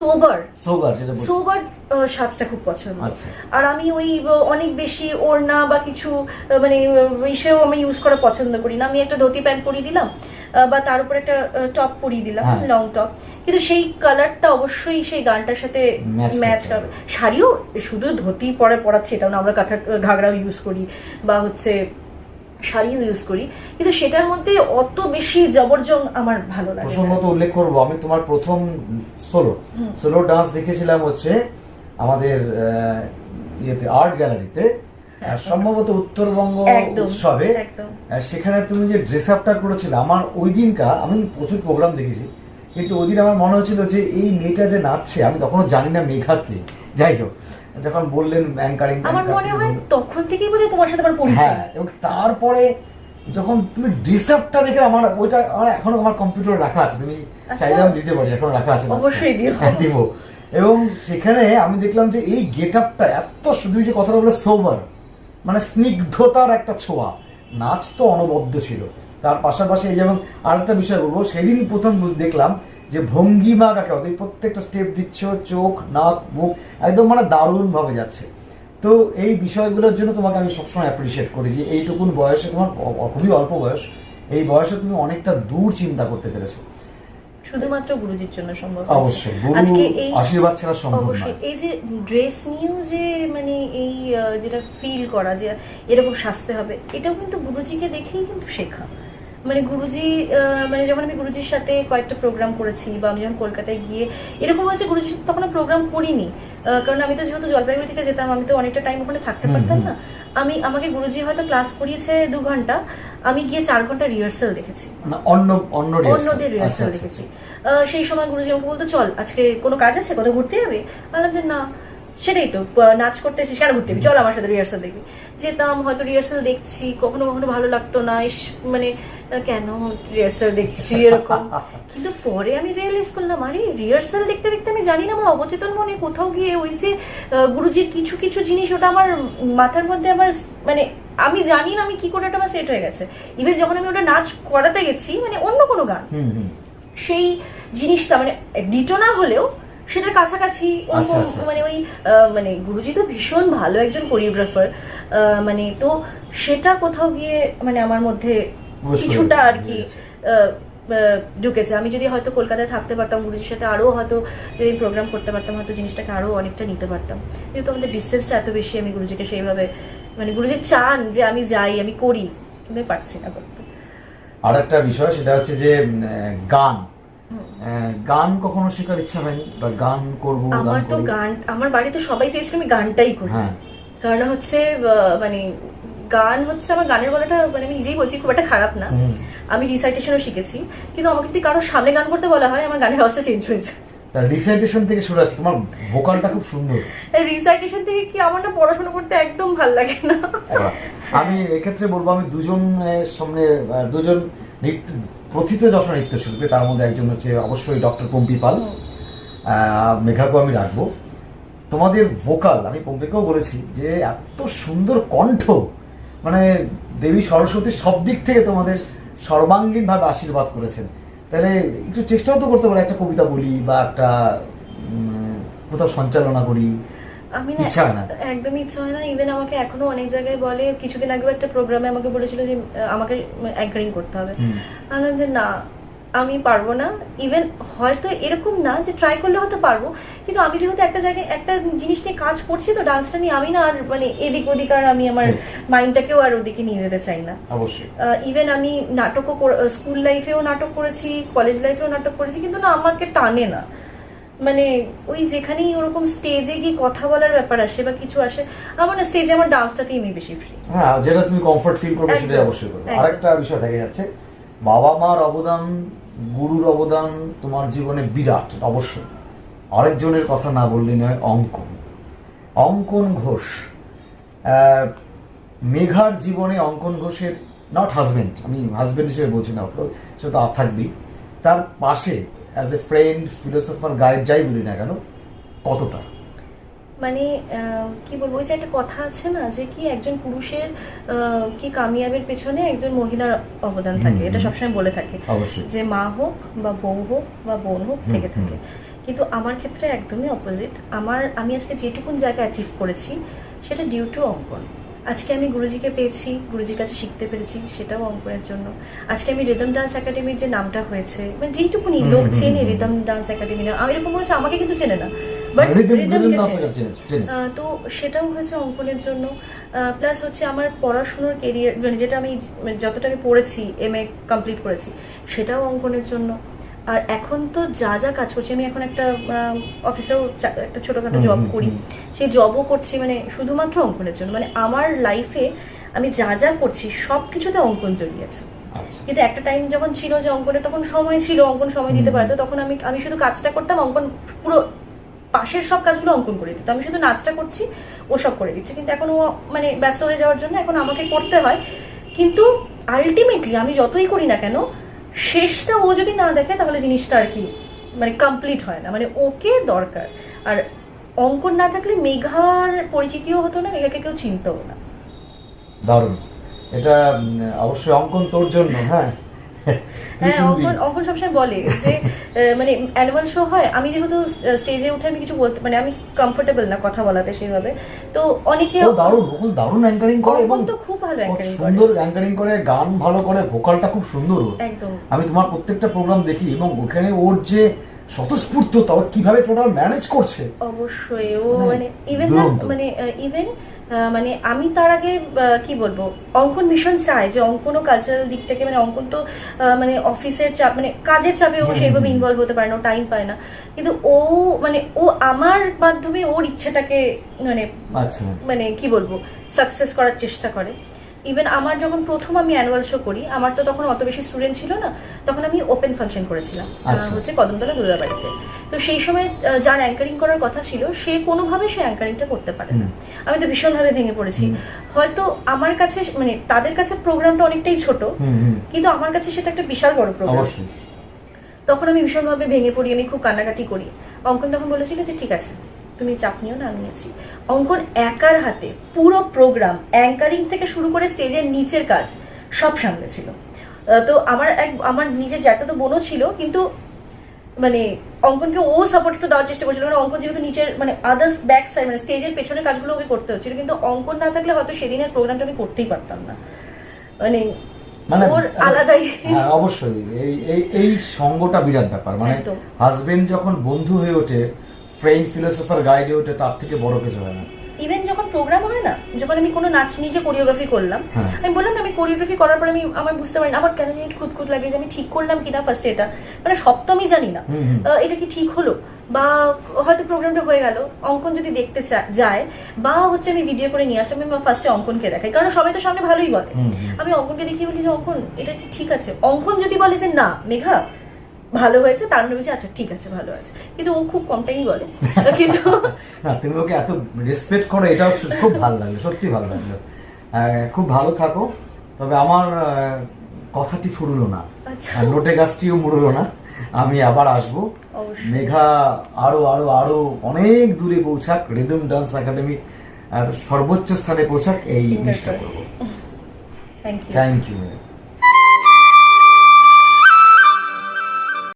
সোবার সোবার যেটা সোবার সাজটা খুব পছন্দ আচ্ছা। আর আমি ওই অনেক বেশি ওড়না বা কিছু মানে ইসেও আমি ইউজ করা পছন্দ করি না আমি একটা ধুতি প্যান্ট পরিয়ে দিলাম বা তার উপর একটা টপ পরিয়ে দিলাম হ্যাঁ। লং টপ কিন্তু সেই কালারটা অবশ্যই সেই গানটার সাথে ম্যাচ। হবে শাড়িও শুধু ধুতি পরে পরাচ্ছি এটাও না আমরা কাঁথা ঘাগরাও ইউজ করি বা হচ্ছে শাড়িও ইউজ করি কিন্তু সেটার মধ্যে অত বেশি জবরজং আমার ভালো লাগে। প্রসঙ্গত উল্লেখ করব আমি তোমার প্রথম সোলো সোলো ডান্স দেখেছিলাম হচ্ছে আমাদের ইয়েতে আর্ট গ্যালারিতে সম্ভবত উত্তরবঙ্গ উৎসবে সেখানে তুমি যে ড্রেস আপটা করেছিলে আমার ওই দিনকা আমি প্রচুর প্রোগ্রাম দেখেছি কিন্তু ওই দিন আমার মনে হচ্ছিল যে এই মেয়েটা যে নাচছে আমি তখনও জানি না মেঘাকে। যাই হোক যখন বললেন অ্যাঙ্কারিং আমার মনে হয় তখন থেকেই বোধহয় তোমার সাথে আমার পরিচয়। হ্যাঁ এবং তারপরে যখন তুমি ড্রেস দেখে আমার ওইটা আমার এখনও আমার কম্পিউটারে রাখা আছে তুমি আচ্ছা। চাইলে আমি দিতে পারি এখনও রাখা আছে অবশ্যই দিও। হ্যাঁ, দিব। এবং সেখানে আমি দেখলাম যে এই গেট আপটা এত শুধু যে কথাটা বলে সোভার মানে স্নিগ্ধতার একটা ছোঁয়া। নাচ তো অনবদ্য ছিল। তার পাশাপাশি এই যেমন আরেকটা বিষয় বলব সেদিন প্রথম দেখলাম যে ভঙ্গিমা কাকে তুমি প্রত্যেকটা স্টেপ দিচ্ছ চোখ নাক মুখ একদম মানে দারুণ ভাবে যাচ্ছে। তো এই বিষয়গুলোর জন্য তোমাকে আমি সবসময় অ্যাপ্রিসিয়েট করি যে এইটুকুন বয়সে তোমার খুবই অল্প বয়স এই বয়সে তুমি অনেকটা দূর চিন্তা করতে পেরেছ। শুধুমাত্র গুরুজির জন্য সম্ভব অবশ্যই আজকে এই আশীর্বাদ ছাড়া সম্ভব নয়। এই যে ড্রেস নিয়েও যে মানে এই যেটা ফিল করা যে এরকম সাজতে হবে এটাও কিন্তু গুরুজিকে দেখেই কিন্তু শেখা। মানে গুরুজি মানে যখন আমি গুরুজির সাথে কয়েকটা প্রোগ্রাম করেছি বা আমি যখন কলকাতায় গিয়ে এরকম হয়েছে গুরুজির সাথে তখন প্রোগ্রাম করিনি। কারণ আমি তো যেহেতু জলপাইগুড়ি থেকে যেতাম আমি তো অনেকটা টাইম ওখানে থাকতে পারতাম না। আমি আমাকে গুরুজি হয়তো ক্লাস করিয়েছে দু ঘণ্টা আমি গিয়ে চার ঘণ্টা রিহার্সাল দেখেছি। অন্য অন্য অন্যদের আচ্ছা, রিহার্সাল আচ্ছা, দেখেছি। আহ, সেই সময় গুরুজি আমাকে বলতো চল আজকে কোনো কাজ আছে? কোথাও ঘুরতে যাবে? বললাম যে না। সেটাই তো নাচ করতে এসেছিস কেন ঘুরতে চল আমার সাথে রিহার্সাল দেখবি যেতাম হয়তো রিহার্সাল দেখছি কখনো কখনো ভালো লাগতো না মানে কেন রিহার্সাল দেখছি এরকম? কিন্তু পরে আমি রিয়েলাইজ করলাম আরে রিহার্সাল দেখতে দেখতে আমি জানি না আমার অবচেতন মনে কোথাও গিয়ে ওই যে গুরুজির কিছু কিছু জিনিস ওটা আমার মাথার মধ্যে আমার মানে আমি জানি না আমি কি করে ওটা আমার সেট হয়ে গেছে। ইভেন যখন আমি ওটা নাচ করাতে গেছি মানে অন্য কোনো গান। সেই জিনিসটা মানে ডিটো না হলেও সেটার কাছাকাছি আচ্ছা, আচ্ছা, আচ্ছা। মানে ওই আহ, মানে গুরুজি তো ভীষণ ভালো একজন কোরিওগ্রাফার মানে তো সেটা কোথাও গিয়ে মানে আমার মধ্যে কিছুটা আর কি ঢুকেছে। আমি যদি হয়তো কলকাতায় থাকতে পারতাম গুরুজির সাথে আরও হয়তো যদি প্রোগ্রাম করতে পারতাম হয়তো জিনিসটাকে আরও অনেকটা নিতে পারতাম। যেহেতু আমাদের ডিস্টেন্সটা এত বেশি আমি গুরুজিকে সেইভাবে মানে গুরুজি চান যে আমি যাই আমি করি কিন্তু আমি পারছি না করতে। আর একটা বিষয় সেটা হচ্ছে যে গান। গান কখনো শেখার ইচ্ছা হয়নি বা গান করব আমার তো গান আমার বাড়িতে সবাই চেয়েছিল আমি গানটাই করি। হ্যাঁ। কারণ হচ্ছে মানে গান হচ্ছে আমার গানের গলাটা মানে আমি নিজেই বলছি খুব একটা খারাপ না। আমি রিসাইটেশনও শিখেছি কিন্তু আমাকে যদি কারোর সামনে গান করতে বলা হয় আমার গানের আওয়াজটা চেঞ্জ হয়েছে রিসাইটেশন থেকে শুরু আসছে তোমার ভোকালটা খুব সুন্দর। রিসাইটেশন থেকে কি আমার না পড়াশোনা করতে একদম ভালো লাগে না? আমি এক্ষেত্রে বলব আমি দুজন সামনে দুজন নৃত্য প্রথিত যশা নৃত্যশিল্পী তার মধ্যে একজন হচ্ছে অবশ্যই ডক্টর পম্পি পাল। মেঘাকেও আমি রাখব। তোমাদের ভোকাল আমি পম্পিকেও বলেছি যে এত সুন্দর কণ্ঠ মানে দেবী সরস্বতী সব দিক থেকে তোমাদের সর্বাঙ্গীন ভাবে আশীর্বাদ করেছেন। তাহলে একটু চেষ্টাও তো করতে পারো একটা কবিতা বলি বা একটা কোথাও সঞ্চালনা করি। আমি না না? ইচ্ছা হয় না। ইভেন আমাকে এখনও অনেক জায়গায় বলে কিছুদিন আগে একটা প্রোগ্রামে আমাকে বলেছিল যে আমাকে অ্যাঙ্কারিং করতে হবে। আমি যে না আমি পারব না। ইভেন হয়তো এরকম না যে ট্রাই করলে হয়তো পারব। কিন্তু আমি যেহেতু একটা জায়গায় একটা জিনিস নিয়ে কাজ করছি তো ডান্সটা নিয়ে আমি না আর মানে এদিক ওদিক আর আমি আমার মাইন্ডটাকেও আর ওদিকে নিয়ে যেতে চাই না। অবশ্যই। ইভেন আমি নাটকও স্কুল লাইফেও নাটক করেছি কলেজ লাইফেও নাটক করেছি কিন্তু না আমাকে টানে না। মানে ওই যেখানেই ওরকম স্টেজে গিয়ে কথা বলার ব্যাপার আসে বা কিছু আসে আমার না স্টেজে আমার ডান্সটাতেই আমি বেশি ফ্রি হ্যাঁ যেটা তুমি কমফর্ট ফিল করবে সেটাই অবশ্যই করবে। আরেকটা বিষয় থেকে যাচ্ছে বাবা মার অবদান গুরুর অবদান তোমার জীবনে বিরাট অবশ্যই। আরেকজনের কথা না বললে নয় অঙ্কন। অঙ্কন ঘোষ। মেঘার জীবনে অঙ্কন ঘোষের নট হাজবেন্ড আমি হাজবেন্ড হিসেবে বলছি না ওকে সে তো থাকবেই। তার পাশে as a friend philosopher guide যাই বলি না কেন কতটা? মানে কি বলব ওই যে একটা কথা আছে না যে কি একজন পুরুষের কি কামিয়াবের পেছনে একজন মহিলার অবদান থাকে এটা সবসময় বলে থাকে। যে মা হোক বা বউ হোক বা বোন হোক থেকে থাকে। কিন্তু আমার ক্ষেত্রে একদমই অপোজিট আমার আমি আজকে যেটুকুন জায়গা অ্যাচিভ করেছি সেটা ডিউ টু অঙ্কন। আজকে আমি গুরুজিকে পেয়েছি গুরুজির কাছে শিখতে পেরেছি সেটাও অঙ্কনের জন্য। আজকে আমি রিদম ডান্স একাডেমির যে নামটা হয়েছে মানে যেটুকুনি লোক চেনে রিদম ডান্স একাডেমি না আমি এরকম হয়েছে আমাকে কিন্তু চেনে না। বাট আহ, তো সেটাও হয়েছে অঙ্কনের জন্য। প্লাস হচ্ছে আমার পড়াশুনোর কেরিয়ার মানে যেটা আমি মানে যতটা আমি পড়েছি এম এ কমপ্লিট করেছি সেটাও অঙ্কনের জন্য। আর এখন তো যা যা কাজ করছি আমি এখন একটা অফিসেও একটা ছোটোখাটো জব করি। সেই জবও করছি মানে শুধুমাত্র অঙ্কনের জন্য। মানে আমার লাইফে আমি যা যা করছি সব কিছুতে অঙ্কন জড়িয়েছে। আচ্ছা। কিন্তু একটা টাইম যখন ছিল যে অঙ্কনে তখন সময় ছিল অঙ্কন সময় দিতে পারতো। তখন আমি আমি শুধু কাজটা করতাম অঙ্কন পুরো পাশের সব কাজগুলো অঙ্কন করে দিত। আমি শুধু নাচটা করছি ও সব করে দিচ্ছে। কিন্তু এখন ও মানে ব্যস্ত হয়ে যাওয়ার জন্য এখন আমাকে করতে হয়। কিন্তু আলটিমেটলি আমি যতই করি না কেন শেষটা ও যদি না দেখে, তাহলে জিনিসটা আর কি মানে কমপ্লিট হয় না। মানে ওকে দরকার। আর অঙ্কন না থাকলে মেঘার পরিচিতিও হতো না, মেঘাকে কেউ চিনতেও না। দারুণ। এটা অবশ্যই অঙ্কন তোর জন্য হ্যাঁ? হ্যাঁ অঙ্কন অঙ্কন সবসময় বলে যে মানে অ্যানুয়াল শো হয় আমি যেহেতু স্টেজে উঠে আমি কিছু বলতে মানে আমি কমফোর্টেবল না কথা বলাতে সেইভাবে তো অনেকে দারুণ অঙ্কন দারুণ অ্যাঙ্কারিং করে এবং তো খুব ভালো অ্যাঙ্কারিং করে সুন্দর অ্যাঙ্কারিং করে গান ভালো করে ভোকালটা খুব সুন্দর একদম। আমি তোমার প্রত্যেকটা প্রোগ্রাম দেখি এবং ওখানে ওর যে স্বতঃস্ফূর্ততা ও কীভাবে টোটাল ম্যানেজ করছে? অবশ্যই ও মানে মানে ইভেন। মানে ইভেন মানে আমি তার আগে কি বলব অঙ্কন ভীষণ চায় যে অঙ্কনও কালচারাল দিক থেকে মানে অঙ্কন তো মানে অফিসের চাপ মানে কাজের চাপে ও সেইভাবে ইনভলভ হতে পারে না টাইম পায় না। কিন্তু ও মানে ও আমার মাধ্যমে ওর ইচ্ছেটাকে মানে আচ্ছা। মানে কি বলব সাকসেস করার চেষ্টা করে। ইভেন আমার যখন প্রথম আমি অ্যানুয়াল শো করি আমার তো তখন অত বেশি স্টুডেন্ট ছিল না তখন আমি ওপেন ফাংশন করেছিলাম আচ্ছা। হচ্ছে কদমতলা দুর্গাবাড়িতে। তো সেই সময় যার অ্যাঙ্কারিং করার কথা ছিল সে কোনোভাবে সে অ্যাঙ্কারিংটা করতে পারে না। আমি তো ভীষণভাবে ভেঙে পড়েছি। হয়তো আমার কাছে মানে তাদের কাছে প্রোগ্রামটা অনেকটাই ছোট কিন্তু আমার কাছে সেটা একটা বিশাল বড় প্রোগ্রাম তখন আমি ভীষণভাবে ভেঙে পড়ি আমি খুব কান্নাকাটি করি। অঙ্কন তখন বলেছিল যে ঠিক আছে তুমি চাপ নিও না আমি আছি অঙ্কন একার হাতে পুরো প্রোগ্রাম অ্যাঙ্কারিং থেকে শুরু করে স্টেজের নিচের কাজ সব সামলেছিল। আহ, তো আমার এক আমার নিজের জ্যাঠা তো বোনও ছিল কিন্তু মানে অঙ্কনকে ও সাপোর্ট একটু দেওয়ার চেষ্টা করছিল। মানে অঙ্কন যেহেতু নিচের মানে আদার্স ব্যাক সাইড মানে স্টেজের পেছনের কাজগুলো ওকে করতে হচ্ছিল। কিন্তু অঙ্কন না থাকলে হয়তো সেদিনের প্রোগ্রামটা আমি করতেই পারতাম না। মানে মানে ওর আলাদাই। হ্যাঁ অবশ্যই। এই এই সঙ্গটা বিরাট ব্যাপার। মানে। হাজবেন্ড যখন বন্ধু হয়ে ওঠে ফ্রেন্ড ফিলোসফার গাইড ওঠে তার থেকে বড় কিছু হয় না। ইভেন যখন প্রোগ্রাম হয় না যখন আমি কোনো নাচ নিজে কোরিওগ্রাফি করলাম হ্যাঁ। আমি বললাম আমি কোরিওগ্রাফি করার পর আমি আমার বুঝতে পারি আমার কেন জানি খুঁতখুত লাগে যে আমি ঠিক করলাম কিনা ফার্স্টে এটা। মানে আমি জানি না। এটা কি ঠিক হলো? বা হয়তো প্রোগ্রামটা হয়ে গেল অঙ্কন যদি দেখতে যায় বা হচ্ছে আমি ভিডিও করে নিয়ে আসতাম আমি ফার্স্টে অঙ্কনকে দেখাই। কারণ সবাই তো সামনে ভালোই বলে। আমি অঙ্কনকে দেখিয়ে বলি যে অঙ্কন এটা কি ঠিক আছে? অঙ্কন যদি বলে যে না মেঘা ভালো হয়েছে তার বলছে আচ্ছা ঠিক আছে ভালো আছে। কিন্তু ও খুব কমটাই বলে। কিন্তু না তুমি ওকে এত রেসপেক্ট করো এটাও খুব ভালো লাগল সত্যি ভালো লাগল। খুব ভালো থাকো তবে আমার কথাটি ফুরলো না। আচ্ছা। আর নোটে গাছটিও মুড়লো না। আমি আবার আসব। মেঘা আরও আরও আরও অনেক দূরে পৌঁছাক রিদম ডান্স একাডেমি আর সর্বোচ্চ স্থানে পৌঁছাক এই crossed. করব। Thank you